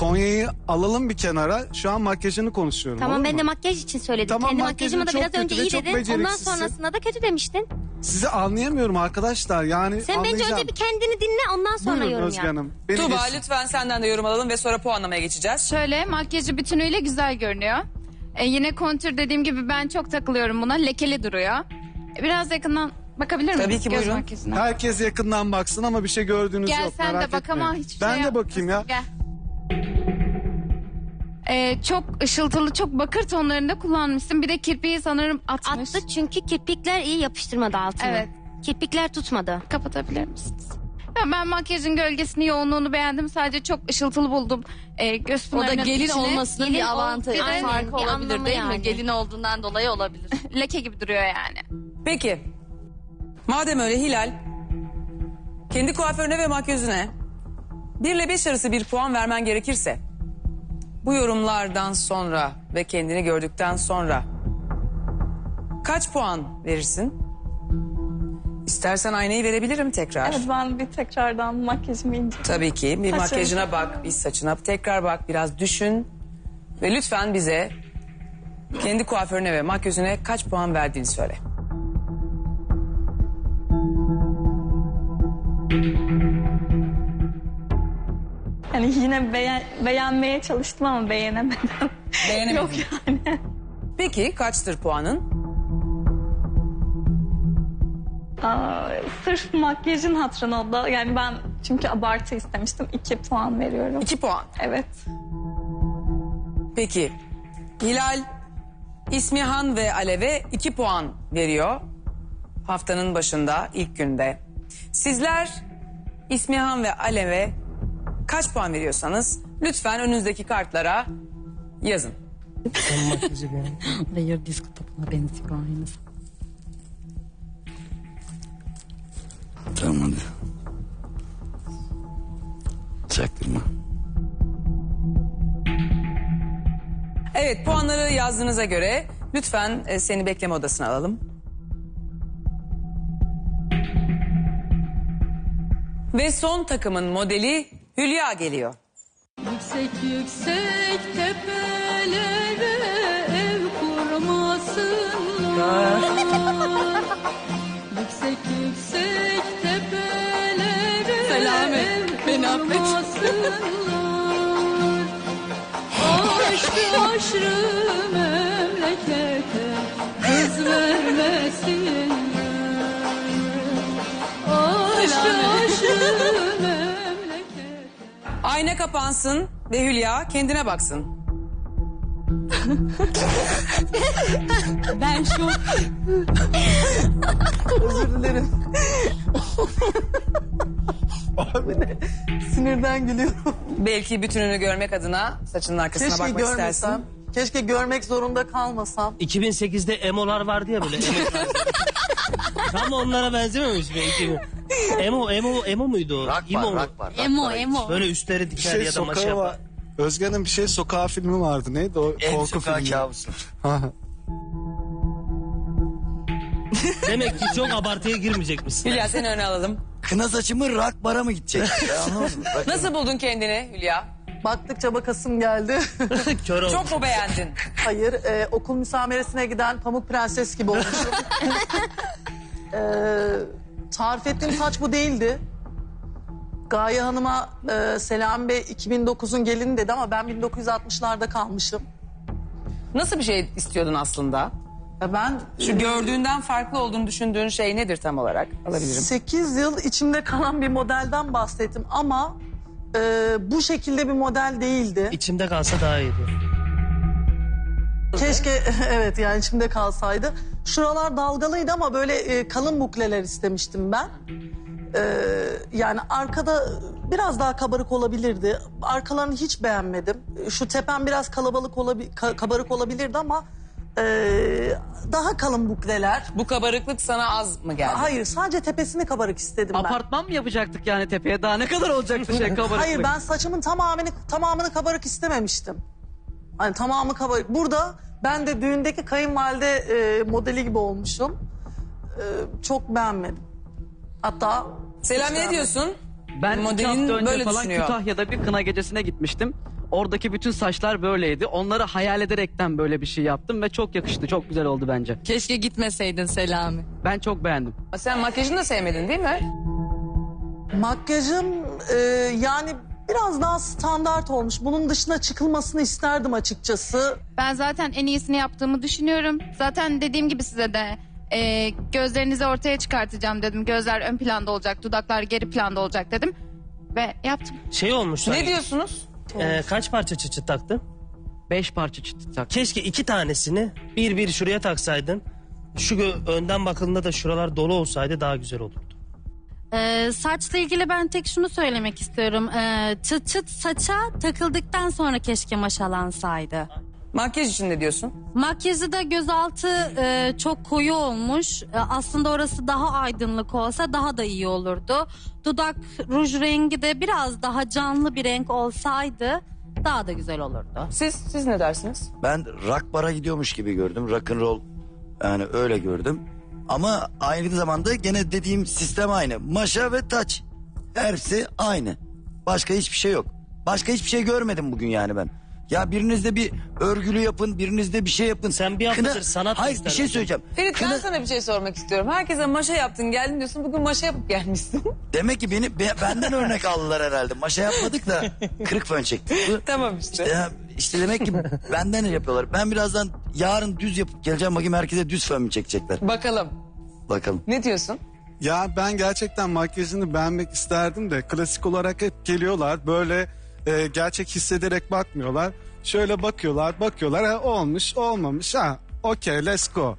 Konya'yı alalım bir kenara. Şu an makyajını konuşuyorum. Tamam ben de makyaj için söyledim. Tamam, Kendi makyajımı da biraz önce iyi dedin. Ondan sonrasında da kötü demiştin. Sizi anlayamıyorum arkadaşlar. Yani Sen bence önce bir kendini dinle ondan sonra Buyurun yorum Özge yap. Hanım. Beni Tuğba geçin. lütfen senden de yorum alalım ve sonra puanlamaya geçeceğiz. Şöyle makyajı bütünüyle güzel görünüyor. E, yine kontür dediğim gibi ben çok takılıyorum buna. Lekeli duruyor. E, Biraz yakından bakabilir miyim? Tabii ki, buyurun. makyajına. Herkes yakından baksın ama bir şey gördüğünüz Gel yok. sen merak de bak ama etmeyin. hiçbir Ben şey de bakayım ya. Gel. E, çok ışıltılı, çok bakır tonlarında kullanmışsın. Bir de kirpiği sanırım atmış. Attı çünkü kirpikler iyi yapıştırmadı altını. Evet. Kirpikler tutmadı. Kapatabilir misiniz? Ya ben makyajın gölgesini, yoğunluğunu beğendim. Sadece çok ışıltılı buldum. E, göz O da pınarının gelin içine olmasının Gelin bir avantajı, Aynen, farkı bir olabilir anlamı değil yani. mi? Gelin olduğundan dolayı olabilir. leke gibi duruyor yani. Peki. Madem öyle Hilal, kendi kuaförüne ve makyözüne 1 ile 5 arası bir puan vermen gerekirse bu yorumlardan sonra ve kendini gördükten sonra kaç puan verirsin? İstersen aynayı verebilirim tekrar. Evet ben bir tekrardan makyajımı ince. Tabii ki. Bir Saçlarım. makyajına bak, bir saçına tekrar bak, biraz düşün. Ve lütfen bize kendi kuaförüne ve makyözüne kaç puan verdiğini söyle. Yani yine beğen, beğenmeye çalıştım ama beğenemedim. Beğenemedin. Yok yani. Peki kaçtır puanın? Aa, sırf makyajın hatırına o da yani ben çünkü abartı istemiştim. iki puan veriyorum. 2 puan. Evet. Peki. Hilal, İsmihan ve Alev'e 2 puan veriyor. Haftanın başında, ilk günde. Sizler İsmihan ve Alev'e kaç puan veriyorsanız lütfen önünüzdeki kartlara yazın. Hayır disko topuna benziyor aynısı. Tamam hadi. Çaktırma. Evet puanları yazdığınıza göre lütfen e, seni bekleme odasına alalım. Ve son takımın modeli Hülya geliyor. Yüksek yüksek tepelere ev kurmasınlar. yüksek yüksek tepelere Selamet, ev beni affet. kurmasınlar. Aşkı aşrı memlekete kız vermesinler. Ayna kapansın ve Hülya kendine baksın. Ben şu Özür dilerim. Abi ne? Sinirden gülüyorum. Belki bütününü görmek adına saçının arkasına Keşke bakmak görmesem. istersin. Keşke görmek zorunda kalmasam. 2008'de emolar vardı ya böyle. Tam onlara benzememiş mi? 2000? Emo, emo, emo muydu o? Rak İmo var, mu? rak var. rak emo var. emo. Böyle üstleri Bir diker şey ya da maşa var. yapar. Özge Hanım bir şey sokağı filmi vardı. Neydi o? En Korku filmi. kabusu. Demek ki çok abartıya girmeyecekmişsin. Hülya seni öne alalım. Kına saçımı rak bara mı gidecek? Ya, anlamadım. Bak, Nasıl buldun kendini Hülya? Baktıkça bakasım geldi. Kör. Çok mu beğendin? Hayır, e, okul müsameresine giden pamuk prenses gibi olmuşum. e, tarif ettiğim saç bu değildi. Gaye Hanım'a e, Selam Bey 2009'un gelini dedi ama ben 1960'larda kalmışım. Nasıl bir şey istiyordun aslında? Ya ben Şu gördüğünden farklı olduğunu düşündüğün şey nedir tam olarak? Alabilirim. 8 yıl içimde kalan bir modelden bahsettim ama e, bu şekilde bir model değildi. İçimde kalsa daha iyiydi. Keşke evet yani içimde kalsaydı. Şuralar dalgalıydı ama böyle e, kalın bukleler istemiştim ben. E, yani arkada biraz daha kabarık olabilirdi. Arkalarını hiç beğenmedim. Şu tepem biraz kalabalık olabi ka- kabarık olabilirdi ama e, daha kalın bukleler. Bu kabarıklık sana az mı geldi? Hayır sadece tepesini kabarık istedim ben. Apartman mı yapacaktık yani tepeye? Daha ne kadar olacaktı şey kabarıklık? Hayır ben saçımın tamamını tamamını kabarık istememiştim. Hani tamamı kabarık. Burada ben de düğündeki kayınvalide e, modeli gibi olmuşum. E, çok beğenmedim. Hatta Selam ne diyorsun? Ben iki Modelin hafta önce böyle falan düşünüyor. Kütahya'da bir kına gecesine gitmiştim. Oradaki bütün saçlar böyleydi. Onları hayal ederekten böyle bir şey yaptım ve çok yakıştı. Çok güzel oldu bence. Keşke gitmeseydin Selami. Ben çok beğendim. Sen makyajını da sevmedin değil mi? Makyajım e, yani biraz daha standart olmuş. Bunun dışına çıkılmasını isterdim açıkçası. Ben zaten en iyisini yaptığımı düşünüyorum. Zaten dediğim gibi size de e, gözlerinizi ortaya çıkartacağım dedim. Gözler ön planda olacak, dudaklar geri planda olacak dedim. Ve yaptım. Şey olmuş. Ne hani, diyorsunuz? e, kaç parça çıçı taktın? Beş parça çıtı tak. Keşke iki tanesini bir bir şuraya taksaydın. Şu gö- önden bakıldığında da şuralar dolu olsaydı daha güzel olurdu. Ee, saçla ilgili ben tek şunu söylemek istiyorum. Ee, çıt çıt saça takıldıktan sonra keşke maşalansaydı. Makyaj için ne diyorsun? Makyajı da gözaltı e, çok koyu olmuş. E, aslında orası daha aydınlık olsa daha da iyi olurdu. Dudak ruj rengi de biraz daha canlı bir renk olsaydı daha da güzel olurdu. Siz siz ne dersiniz? Ben rock bara gidiyormuş gibi gördüm. Rock and roll yani öyle gördüm. Ama aynı zamanda gene dediğim sistem aynı. Maşa ve taç. Hepsi aynı. Başka hiçbir şey yok. Başka hiçbir şey görmedim bugün yani ben. Ya biriniz de bir örgülü yapın, biriniz de bir şey yapın. Sen bir haftadır sanat Hayır bir şey söyleyeceğim. Ferit ben Kına- sana bir şey sormak istiyorum. Herkese maşa yaptın geldin diyorsun. Bugün maşa yapıp gelmişsin. Demek ki beni be- benden örnek aldılar herhalde. Maşa yapmadık da kırık fön çektik. Bu- tamam işte. Ya işte demek ki benden yapıyorlar. Ben birazdan yarın düz yapıp geleceğim bakayım herkese düz fön mü çekecekler. Bakalım. Bakalım. Ne diyorsun? Ya ben gerçekten makyajını beğenmek isterdim de klasik olarak hep geliyorlar böyle e, gerçek hissederek bakmıyorlar. Şöyle bakıyorlar bakıyorlar ha, olmuş olmamış ha okey let's go.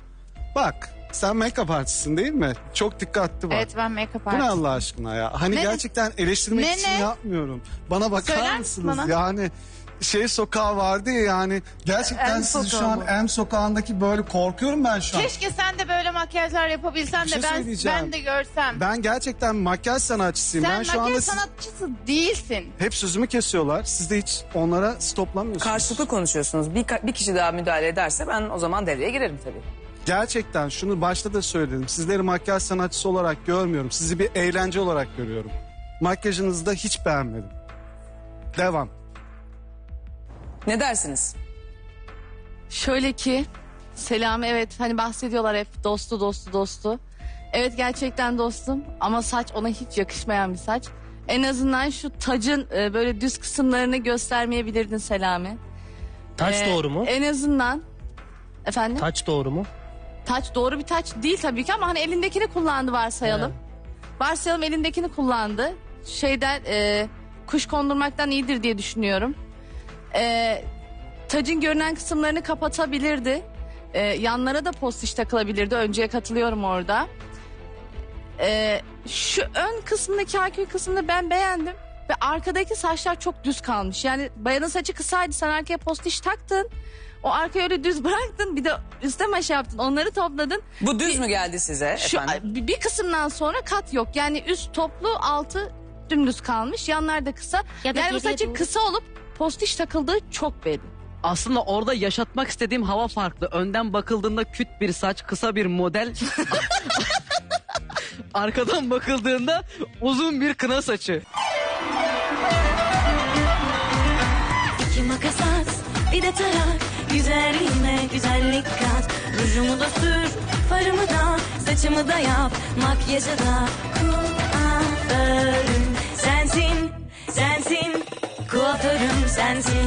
Bak sen make-up artistsin değil mi? Çok dikkatli bak. Evet ben make-up Bu ne. Allah aşkına ya? Hani Ne? gerçekten eleştirmek Ne, için ne? yapmıyorum. Bana bakar Söyler mısınız? bana? Yani şey sokağı vardı ya yani gerçekten siz şu sokağı an mı? M sokağındaki böyle korkuyorum ben şu an. Keşke sen de böyle makyajlar yapabilsen Bir de şey ben söyleyeceğim. ben de görsem. Ben gerçekten makyaj sanatçısıyım. sen ben şu makyaj anda siz- sanatçısı değilsin. hep sözümü kesiyorlar. Siz de hiç onlara stoplamıyorsunuz. Karşılıklı konuşuyorsunuz. Bir, bir kişi daha müdahale ederse ben o zaman devreye girerim tabii. Gerçekten şunu başta da söyledim. Sizleri makyaj sanatçısı olarak görmüyorum. Sizi bir eğlence olarak görüyorum. Makyajınızı da hiç beğenmedim. Devam. Ne dersiniz? Şöyle ki Selami evet hani bahsediyorlar hep dostu dostu dostu. Evet gerçekten dostum ama saç ona hiç yakışmayan bir saç. En azından şu tacın e, böyle düz kısımlarını göstermeyebilirdin Selami. Taç Ee, doğru mu? En azından efendim Taç doğru mu? taç doğru bir taç değil tabii ki ama hani elindekini kullandı varsayalım. Varsayalım elindekini kullandı. Şeyden e, kuş kondurmaktan iyidir diye düşünüyorum. E, tacın görünen kısımlarını kapatabilirdi. E, yanlara da postiş takılabilirdi. Önceye katılıyorum orada. E, şu ön kısmındaki akül kısmını ben beğendim. Ve arkadaki saçlar çok düz kalmış. Yani bayanın saçı kısaydı sen arkaya postiş taktın. O arkaya öyle düz bıraktın. Bir de üste maşa yaptın. Onları topladın. Bu düz mü geldi size Şu efendim? bir bir kısımdan sonra kat yok. Yani üst toplu altı dümdüz kalmış. Yanlar da kısa. Ya da yani bu saçın doğru. kısa olup postiş takıldığı çok belli. Aslında orada yaşatmak istediğim hava farklı. Önden bakıldığında küt bir saç, kısa bir model. Arkadan bakıldığında uzun bir kına saçı. İki makas at, bir de tarak. Güzelliğime güzellik kat. Rujumu da sür, farımı da, saçımı da yap. Makyajı da kuaförüm sensin, sensin. Kuaförüm sensin.